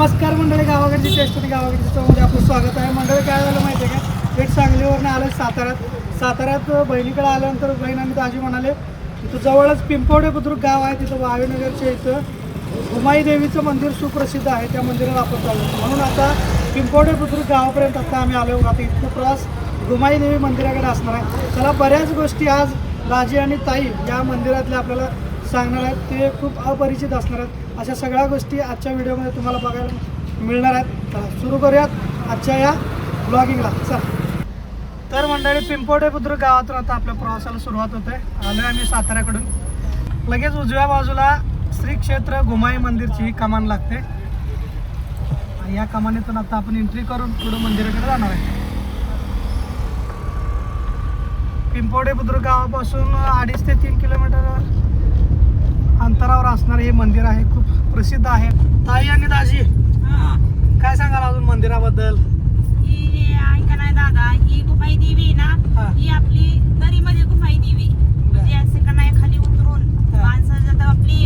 नमस्कार मंडळी गावाकडची टेस्ट आणि गावाकडच्या चौमध्ये आपलं स्वागत आहे. मंडळी काय झालं माहिती आहे का? थेट सांगलीवरनं आलं साताऱ्यात. साताऱ्यात बहिणीकडे आल्यानंतर बहीण आणि दाजी म्हणाले तिथं जवळच पिंपवडे बुद्रुक गाव आहे. तिथं वावीनगरच्या इथं उमाई देवीचं मंदिर सुप्रसिद्ध आहे. त्या मंदिराला आपण चाललो. म्हणून आता पिंपवडे बुद्रुक गावापर्यंत आता आम्ही आलो आता इथं प्रवास गुमाई देवी मंदिराकडे असणार आहे. त्याला बऱ्याच गोष्टी आज दाजी आणि ताई या मंदिरातल्या आपल्याला सांगणार आहेत ते खूप अपरिचित असणार आहेत. अशा सगळ्या गोष्टी आजच्या व्हिडिओमध्ये तुम्हाला बघायला मिळणार आहेत. चला सुरू करूयात आजच्या या ब्लॉगिंगला चला. तर मंडळी पिंपोडे बुद्रुक गावातून आता आपल्या प्रवासाला सुरुवात होते आलोय आम्ही साताऱ्याकडून. लगेच उजव्या बाजूला श्री क्षेत्र घुमाई मंदिरची ही कमान लागते. या कमानीतून आता आपण एंट्री करून पुढे मंदिराकडे जाणार आहे. पिंपोडे बुद्रुक गावापासून अडीच ते तीन किलोमीटर अंतरावर असणारे हे मंदिर आहे खूप प्रसिद्ध आहे. ताई आणि दाजी काय सांगाल अजून मंदिराबद्दल? ऐका नाही दादा ही गुफाई देवी. ना ही. आपली गुफाई देवी म्हणजे असं का नाही खाली उतरून आपली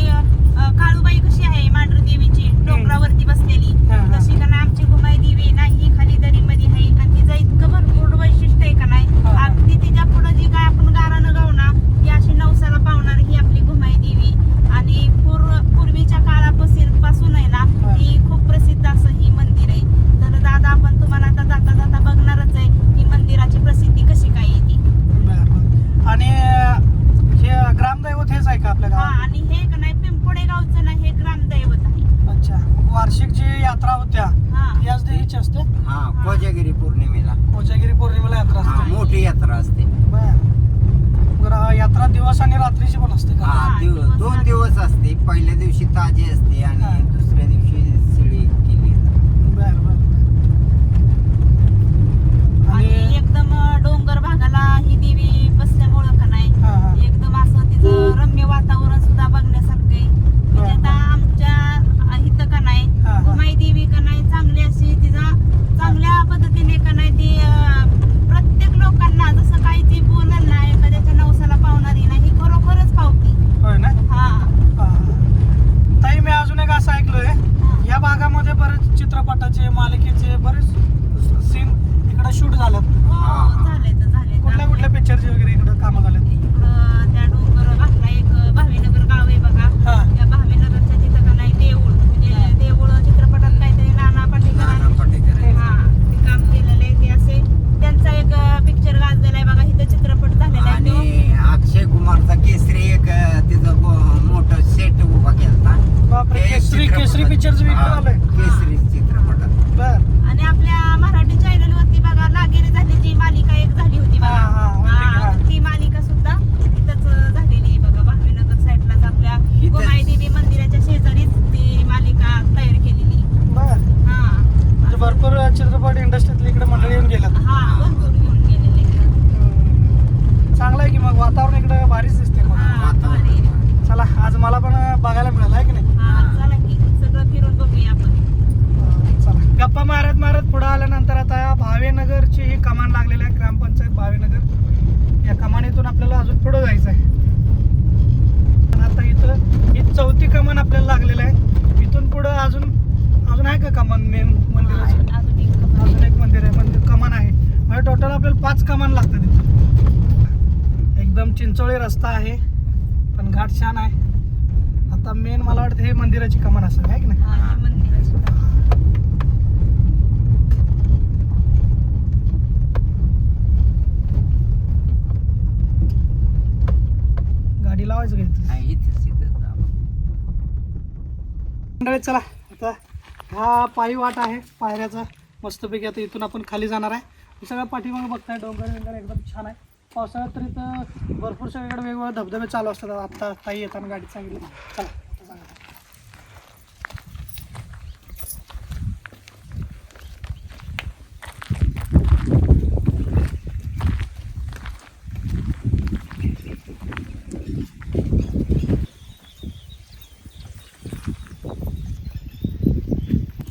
काळूबाई कशी आहे मांढर देवीची डोंगरावरती बसलेली. तशी का नाही आमची गुफाई देवी ना ही खाली दरीमध्ये आहे. आणि तिचं इतकं भरपूर वैशिष्ट्य आहे का नाही हा, हा. अगदी तिच्या पुढं जी काय आपण गारानं गाऊ ना ती अशी नवसाला पावणार ही आपली गुमाई देवी आणि पूर्व पूर्वीच्या काळापासून पासून आहे ना हा. ही खूप प्रसिद्ध असं ही मंदिर आहे तर दादा आपण तुम्हाला आता जाता जाता बघणारच आहे ही मंदिराची प्रसिद्धी कशी काय आहे ती बरं, बरं. आणि अं, हे ग्रामदैवत हेच आहे का आपल्या हा गावात आणि हे का नाही पिंपोडे गावचं ना हे ग्रामदैवत आहे अच्छा मग वार्षिक जी यात्रा होत्या हा याच देवीची असते हा कोजागिरी पौर्णिमेला कोजागिरी पौर्णिमेला यात्रा हा, असते मोठी यात्रा असते बरं. यात्रा दिवस आणि रात्रीची पण असते का हा दिवस दोन. दिवस असते पहिल्या दिवशी ताजी असते. आणि दुसऱ्या दिवशी शिळी केली जाते. बरं बरं आणि एकदम डोंगर भागाला ही देवी बसल्यामुळं का नाही. एकदम असं तिचं रम्य वातावरण सुद्धा बघण्यासारखं आहे म्हणजे आता आमच्या इथं का नाही हा, हा. उमाई देवी का नाही चांगली अशी तिचा चांगल्या पद्धतीने का नाही ती अं, प्रत्येक लोकांना जसं काही ती बोलल ना एखाद्याच्या नवसाला पावणारी ना ही खरोखरच पावती होय ना हा हा. ताई मी अजून एक असं ऐकलोय हा. या भागामध्ये बरेच चित्रपटाचे मालिकेचे बरेच सीन इकडे शूट झालेत हो झाले तर झाले कुठल्या कुठल्या पिक्चरचे वगैरे इकडे कामं झालेत इकडं त्या डोंगर भागला एक भावीनगर गाव आहे बघा हा त्या भावीनगरच्या तिथं का नाही देऊळ म्हणजे देऊळ चित्रपटात काहीतरी नाना नाना पाटेकर पाटेकर आहे. हा ते काम केलेलं आहे ते असे त्यांचा एक पिक्चर गाजलेला आहे बघा इथं चित्रपट झालेला आहे तो. आणि अक्षय कुमारचा केसरी एक अं, तिथं ब- मोठं सेट उभा केला बापरे केसरी केसरी पिक्चरचं इकडे आलंय केसरी चित्रपटात बर आणि आपल्या मराठी चॅनल वरती बघा लागेरी झाल्याची मालिका एक झाली होती बघा हा, हा, होती की, हा, हा. ती मालिका सुद्धा इथंच झालेली आहे बघा भावीनगर साईडलाच आपल्या इथंच. गोमाई देवी मंदिराच्या शेजारीच ती मालिका तयार केलेली बर हा म्हणजे भरपूर चित्रपट इंडस्ट्रीतले इकडे मंडळी येऊन गेल्यात हा भरपूर घेऊन गेलेले हम्म. चांगलं आहे की मग वातावरण इकडे भारीच दिसते मग हा भारी आहे. चला आज मला पण बघायला मिळालं आहे की नाही हा चला की सगळं फिरून बघूया आपण चला गप्पा मारत मारत पुढे आल्यानंतर आता या भावेनगरची ही कमान लागलेली आहे ग्रामपंचायत भावेनगर या कमानीतून आपल्याला अजून पुढे जायचं आहे आता इथं ही चौथी कमान आपल्याला लागलेलं आहे. इथून पुढं अजून अजून आहे का कमान मेन मंदिराचं? अजून. एक मंदिर आहे मंदिर कमान आहे. म्हणजे टोटल आपल्याला पाच कमान लागतात इथं. एकदम चिंचोळी रस्ता आहे पण घाट छान आहे. आता मेन मला वाटतं हे मंदिराची कमान असेल आहे की नाही हा, हे मंदिराची कमान. गाडी लावायचं का इथं हा, इथंच इथंच जावं. मंडळी चला. आता हा पायी वाट आहे पायऱ्याचा. मस्तपैकी आता इथून आपण खाली जाणार आहे. सगळ्या सगळं पाठीमागे बघताय डोंगर वगैरे एकदम छान आहे. पावसाळ्यात तर इथं भरपूर सगळीकडे वेगवेगळे धबधबे चालू असतात. आत्ता ताई येताना गाडीत सांगितलं. चला आता सांगा.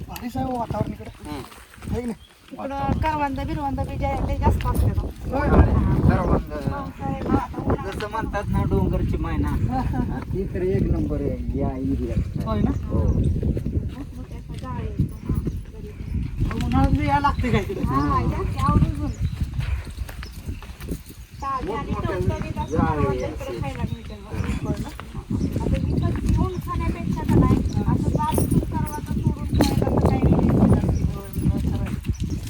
भारीच आहे हो वातावरण इकडे हम्म. आहे की नाही करवंद बिरवंद बी जा- जास्त असते जसं म्हणतात ना डोंगरची मैना. हा, ती तर एक नंबर आहे या एरियात. होय ना? हो. असलं त्याचं जाळ येतं. म्हणून मी या लागते काय तिकडे हा, या की आवर्जून. ताजे आणि टवटवीत असं गावाच्या इकडे खायला मिळते बघ. आता विकत घेऊन खाण्यापेक्षा का नाही, असं जास्त सर्वांचं सोडून खायला तर काही नाही.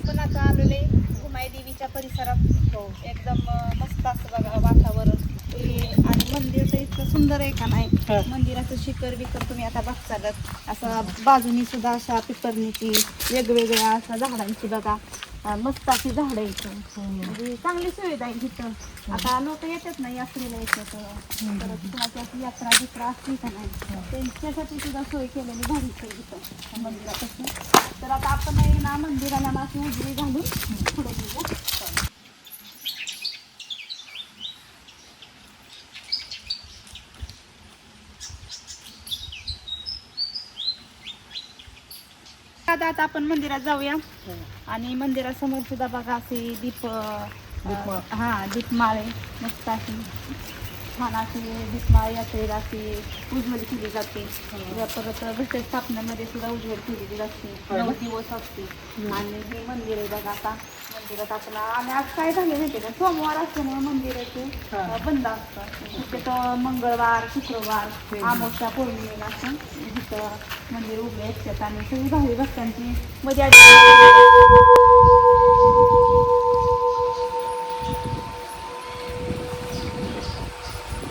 पण आता आलेले परिसरात एकदम अं, मस्त असं बघा वातावरण. हे आणि मंदिर तर इतकं सुंदर आहे का नाही? हा. मंदिराचं शिखर बिकर तुम्ही आता बघतालच. असं बाजूनी सुद्धा अशा पिपरणीची वेगवेगळ्या अशा झाडांची बघा. मस्त अशी झाडं इथं म्हणजे चांगली सुविधा आहे तिथं आता लोक येतात ना यात्रेला येतात. परत कुणाची अशी यात्रा बित्रा असली का नाही त्यांच्यासाठी सुद्धा सोय केलेली भारी आहे इथं मंदिरापासून. तर आता आपण ना मंदिराला ना अशी उजवी घालून पुढे गेलो आता आता आपण मंदिरात जाऊया. आणि मंदिरासमोर सुद्धा बघा असे दीप. हा दीपमाळे मस्त अशी छान अशी दीपमाळ यात्रेला अशी उज्ज्वल केली जाते. या परत घटस्थापनेमध्ये सुद्धा उज्ज्वल केलेली जाते नऊ दिवस असते. आणि हे मंदिर आहे बघा आता. मंदिरात आपला आणि आज काय झाले माहिती का? सोमवार असल्यामुळे मंदिराचे बंद असतं शक्यतो मंगळवार शुक्रवार अमावस्या पौर्णिमेला असं इथं मंदिर उघडे असतात. आणि सगळी भावी भक्तांची मजा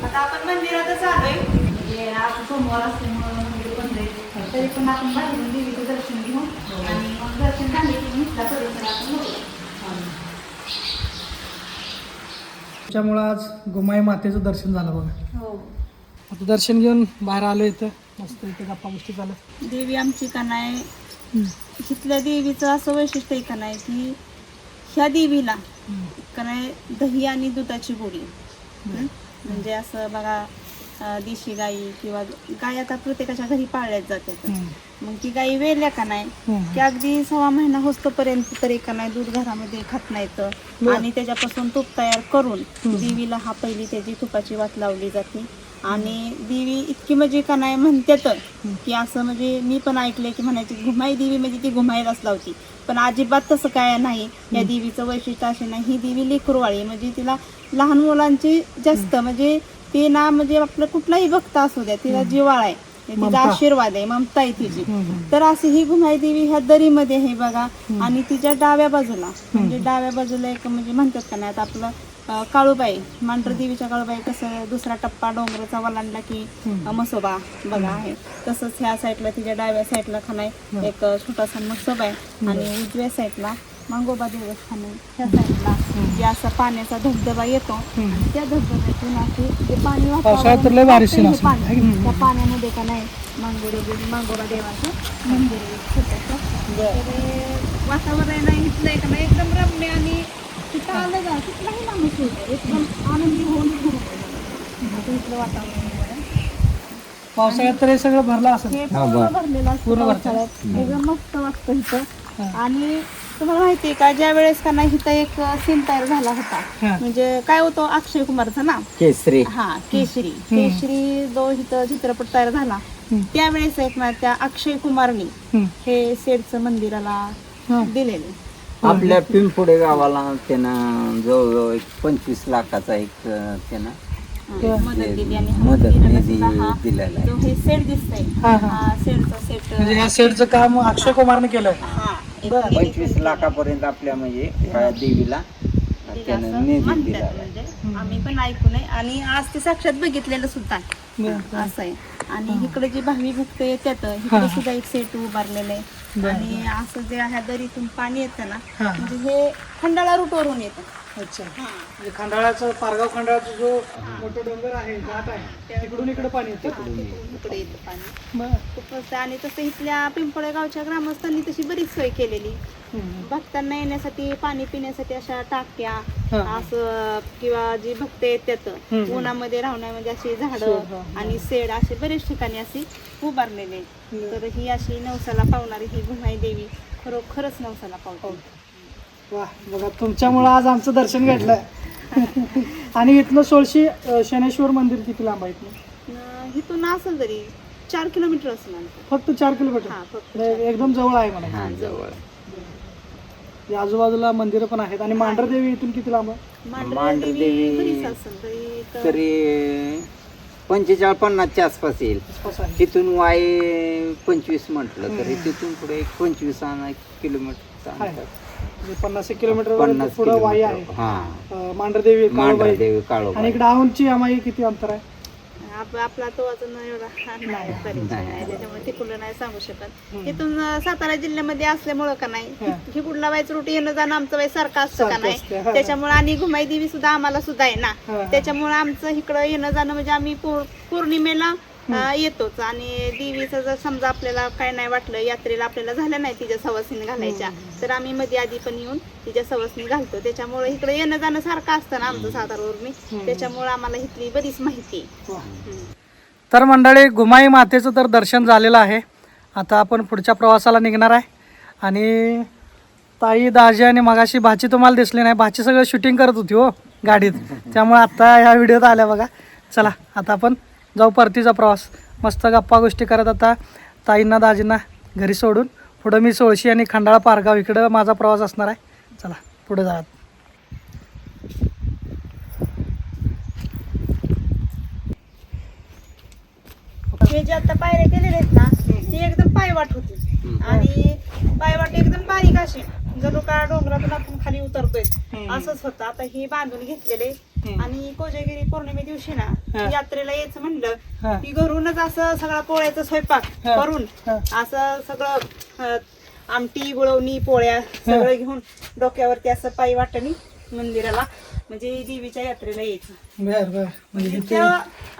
आता आपण मंदिरातच आलोय. म्हणजे आज सोमवार असल्यामुळे मंदिर बंद आहे. तरी पण आपण बाहेरून देवीचं दर्शन घेऊ आणि मग दर्शन झाले की इथला परिसर आपण बघू त्याच्यामुळं आज गुमाई मातेचं दर्शन झालं बघा. हो. आता दर्शन घेऊन बाहेर आलो इथं. मस्त इथे गप्पा गोष्टी चालत देवी आमची का नाही? इथल्या देवीचं असं वैशिष्ट्य आहे का नाही की ह्या देवीला का नाही दही आणि दुधाची गोडी हं? म्हणजे असं बघा देशी गाई किंवा गाय आता प्रत्येकाच्या घरी पाळल्याच जातात. मग ती गाई वेल्या का नाही? की अगदी सव्वा महिना होस्तपर्यंत तरी का नाही दूध घरामध्ये खात नाहीत. आणि त्याच्यापासून तूप तयार करून देवीला हा पहिली त्याची तुपाची वात लावली जाते. आणि देवी इतकी म्हणजे का नाही म्हणतात की असं म्हणजे मी पण ऐकलंय की म्हणायची घुमाई देवी म्हणजे ती घुमाईलाच लावती. पण अजिबात तसं काय नाही. या देवीचं वैशिष्ट्य असे नाही. ही देवी लेकरवाळी म्हणजे तिला लहान मुलांची जास्त म्हणजे ते ना म्हणजे आपलं कुठलाही भक्त असू द्या तिला जिवाळा आहे तिचा. आशीर्वाद आहे ममता आहे तिची. तर अशी ही घुमाई देवी ह्या दरीमध्ये आहे बघा. आणि तिच्या डाव्या बाजूला म्हणजे डाव्या बाजूला एक म्हणजे म्हणतात का नाही आता आपलं काळूबाई मांढर देवीच्या काळूबाई कसं दुसरा टप्पा डोंगराचा वलांडला की मसोबा बघा आहे. तसंच ह्या साईडला तिच्या डाव्या साईडला खानाय एक छोटासा मसोबा आहे. आणि उजव्या साईडला मांगोबा देवस्थान आहे ह्या साईडला जे असा पाण्याचा धबधबा येतो आणि त्या धबधब्यातून असे ते पाणी पावसाळ्यात तर लय. पाणी. त्या पाण्यामध्ये का नाही मांगोडे मांगोबा देवाचं मंदिर आहे छोटंसं. तर हे वातावरण आहे ना इथलं आहे का नाही एकदम रम्य आणि तिथं आलं जा कुठलाही माणूस होतो एकदम आनंदी होऊन घरी येतो. आता इथलं वातावरण आहे. पावसाळ्यात तर हे सगळं भरलं असेल हे पूर्ण भरलेलं असतं पूर्ण भरतं. पावसाळ्यात एकदम मस्त वाटतं इथं आणि तुम्हाला माहिती आहे का ज्या वेळेस का नाही इथं एक सीन तयार झाला होता. म्हणजे काय होतं अक्षय कुमारचं ना केसरी. हा केशरी केशरी जो इथं चित्रपट तयार झाला त्यावेळेस एक ना त्या अक्षय कुमारनी. हे सेडचं मंदिराला. दिलेले. आपल्या पिंपुडे गावाला त्यानं जवळजवळ एक पंचवीस लाखाचा एक त्यानं मदत दिली आणि हा मदत निधी हा दिलेला आहे. जो हे सेट दिसतंय हा, सेटचा सेट म्हणजे या सेटचं काम अक्षय कुमारने केलं बरं. पंचवीस लाखापर्यंत आपल्या म्हणजे देवीला त्यानं निधी दिला. म्हणजे. आम्ही पण ऐकून आहे. आणि आज ते साक्षात बघितलेलं सुद्धा आहे. असं आहे. आणि इकडे जे भावी भक्त येतात इकडे सुद्धा एक सेट उभारलेलं आहे. आणि असं जे ह्या दरीतून पाणी येतं ना हा. म्हणजे हे खंडाळा रूटवरून येतं. अच्छा म्हणजे खंडाळाचं पारगाव खंडाळाचा जो मोठं डोंगर आहे घाट आहे तिकडून इकडे पाणी येतं इकडे येतं पाणी. खूप आणि तसं इथल्या पिंपळे गावच्या ग्रामस्थांनी तशी बरीच सोय केलेली. भक्तांना येण्यासाठी पाणी पिण्यासाठी अशा टाक्या हा. असं किंवा जी भक्त येतात हम्म. उन्हामध्ये राहण्यामध्ये अशी झाडं हा. आणि सेड असे बरेच ठिकाणी अशी उभारलेले आहेत. तर ही अशी नवसाला पावणारी ही भुमाई देवी खरोखरच नवसाला पावते वा बघा तुमच्यामुळं आज आमचं दर्शन घडलं. आणि इथलं सोळशी शनेश्वर मंदिर किती लांब आहे इथनं? अं, इथून असेल तरी चार किलोमीटर असेल अंतर. फक्त चार किलोमीटर? हा फक्त म्हणजे एकदम जवळ आहे मला हा, जवळ. या आजूबाजूला मंदिरं पण आहेत. आणि मांढरदेवी इथून किती लांब आहे? मांढरा मांढरदेवी देवी बरीच असेल तरी एक- तरी पंचेचाळीस पन्नासच्या आसपास येईल. आसपास आहे. तिथून वाय पंचवीस म्हटलं तरी तिथून पुढे एक पंचवीस आणा किलोमीटर आहे. म्हणजे पन्नास एक किलोमीटर पन्नास पुढे वाई आहे. किलोमीटर हा. अं, मांढरदेवी काळूबाई. मांढरदेवी आणि काळोबाई. इकडे आमाई किती अंतर आहे? आप- आपला तो अजून एवढा नाही परिचय नाही. त्याच्यामुळे सांगू शकत. इथून अं, सातारा जिल्ह्यामध्ये असल्यामुळं का नाही हा. ही कुठला वाईच रूट येणं जाणं आमचं वाई सारखं असतं का सारखं असतं, हा. नाही त्याच्यामुळे आणि घुमाई देवी सुद्धा आम्हाला सुद्धा आहे ना. हा. त्याच्यामुळे आमचं इकडं येणं जाणं म्हणजे आम्ही पौर- पौर्णिमेला येतोच. आणि देवीचं जर समजा आपल्याला काय नाही वाटलं यात्रेला आपल्याला झाल्या नाही तिच्या सवसीने घालायच्या तर आम्ही मध्ये आधी पण येऊन तिच्या सवसनी घालतो. त्याच्यामुळे इकडे येणं जाणं सारखं असतं ना आमचं सातारावरून त्याच्यामुळे आम्हाला इथली बरीच माहिती. हम्म. तर मंडळी गुमाई मातेचं तर दर्शन झालेलं आहे. आता आपण पुढच्या प्रवासाला निघणार आहे. आणि ताई दाजी आणि मगाशी भाची तुम्हाला दिसली नाही. भाची सगळं शूटिंग करत होती हो गाडीत. त्यामुळे आता ह्या व्हिडिओत आल्या बघा. चला आता आपण जाऊ परतीचा प्रवास. मस्त गप्पा गोष्टी करत आता ताईंना दाजींना घरी सोडून. पुढं मी सोळशी आणि खंडाळा पारगाव इकडं माझा प्रवास असणार आहे. चला पुढे जा हे जे आता पायऱ्या केलेल्या आहेत ना ती एकदम पायवाट होती. आणि पायवाट एकदम बारीक अशी जणू का डोंगरातून आपण खाली उतरतोय असंच होतं आता हे बांधून घेतलेले आणि कोजागिरी पौर्णिमे दिवशी. ना यात्रेला यायचं. म्हणलं की घरूनच असं सगळा पोळ्याचा स्वयंपाक. करून. असं सगळं आमटी गुळवणी पोळ्या सगळं घेऊन डोक्यावरती असं पायी वाटणी मंदिराला म्हणजे देवीच्या यात्रेला यायचं बर बर म्हणजे तेव्हा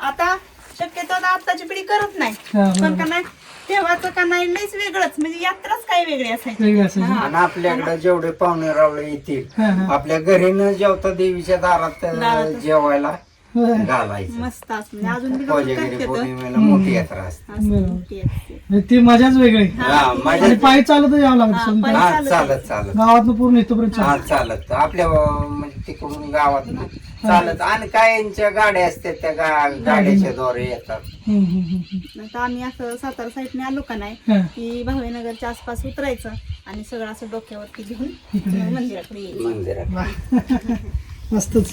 आता शक्यतो आता आताची पिढी करत नाही पण का नाही तेव्हाच का नाही लईच वेगळंच म्हणजे यात्राच काय वेगळी असायची वेगळी असायची. आणि आपल्याकडे जेवढे पाहुणे रावळे येतील हा. आपल्या घरी न जेवता देवीच्या दारात अं. जेवायला बरं. घालायचं मस्त असं म्हणजे अजून बी लोकं कोजागिरी करतात. पौर्णिमेला मोठी यात्रा असते असं मोठी असते. म्हणजे ती मजाच वेगळी हा आणि माझ्या पायी चालत यावं लागतं हा. पायी हा चालत चालत गावातनं पूर्ण इथपर्यंत हा चालत. चालत आपल्या अं, म्हणजे तिकडून गावात चालत. आणि काय यांच्या गाड्या असतात त्या गा- गाड्याच्या द्वारे येतात. हम्म, हम्म, हम्म, आता आम्ही असं सातारा साईडने आलो का नाही. की भावेनगरच्या आसपास उतरायचं आणि सगळं असं डोक्यावरती घेऊन इकडे. मंदिराकडे यायचं. मंदिरात वा. मस्तच.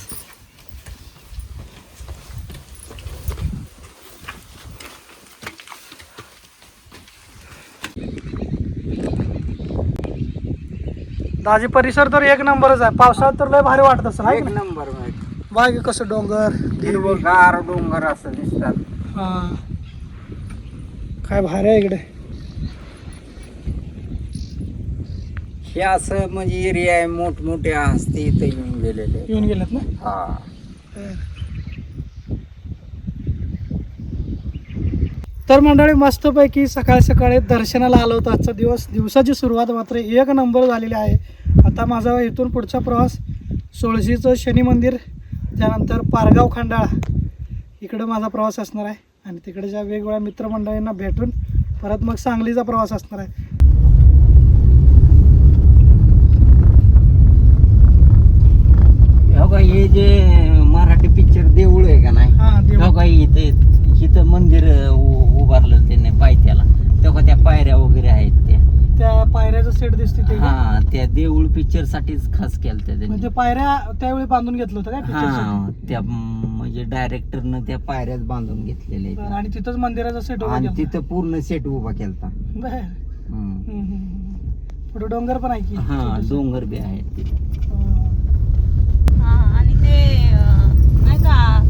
दाजी परिसर तर एक नंबरच आहे. पावसाळ्यात तर लय भारी वाटत असेल हाय एक की नाही? नंबर बाग कसं डोंगर? हिरवगार डोंगर असं दिसतात. हा. काय भारी आहे इकडे. हे असं म्हणजे एरिया आहे मोठमोठे हस्ते इथं येऊन गेलेले. येऊन गेलेत ना? हा. तर मंडळी मस्तपैकी सकाळी सकाळी दर्शनाला आलो होतो. आजचा दिवस दिवसाची सुरुवात मात्र एक नंबर झालेली आहे. आता माझा इथून पुढचा प्रवास सोळशीचं शनी मंदिर त्यानंतर पारगाव खंडाळा. इकडं माझा प्रवास असणार आहे. आणि तिकडच्या वेगवेगळ्या मित्रमंडळींना भेटून परत मग सांगलीचा प्रवास असणार आहे. हो हे जे मराठी पिक्चर देऊळ आहे का नाही? हां का इथे इथं मंदिर उभारलं त्याने पायथ्याला. तेव्हा त्या पायऱ्या वगैरे आहेत? त्या त्या पायऱ्याचं सेट दिसते ते हा त्या देऊळ पिक्चर साठीच खास केलं त्या म्हणजे पायऱ्या त्यावेळी बांधून घेतलं होतं काय? हा त्या म्हणजे डायरेक्टरनं त्या पायऱ्याच बांधून घेतलेल्या आहेत आणि तिथंच मंदिराचा सेट आणि तिथं पूर्ण सेट उभा केलता बर हम्म. पुढे डोंगर पण आहे की हा छोटंसं. डोंगर बी तिथे हा. हा आणि ते अं, नाही का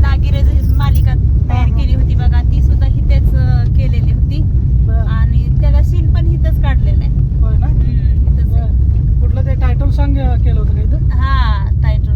लागिरे मालिका तयार केली होती बघा ती सुद्धा हिथेच अं, केलेली होती बरं. आणि त्याला सीन पण हिथंच काढलेलं आहे. होय ना? कुठलं ते टायटल सॉन्ग केलं होतं का हा टायटल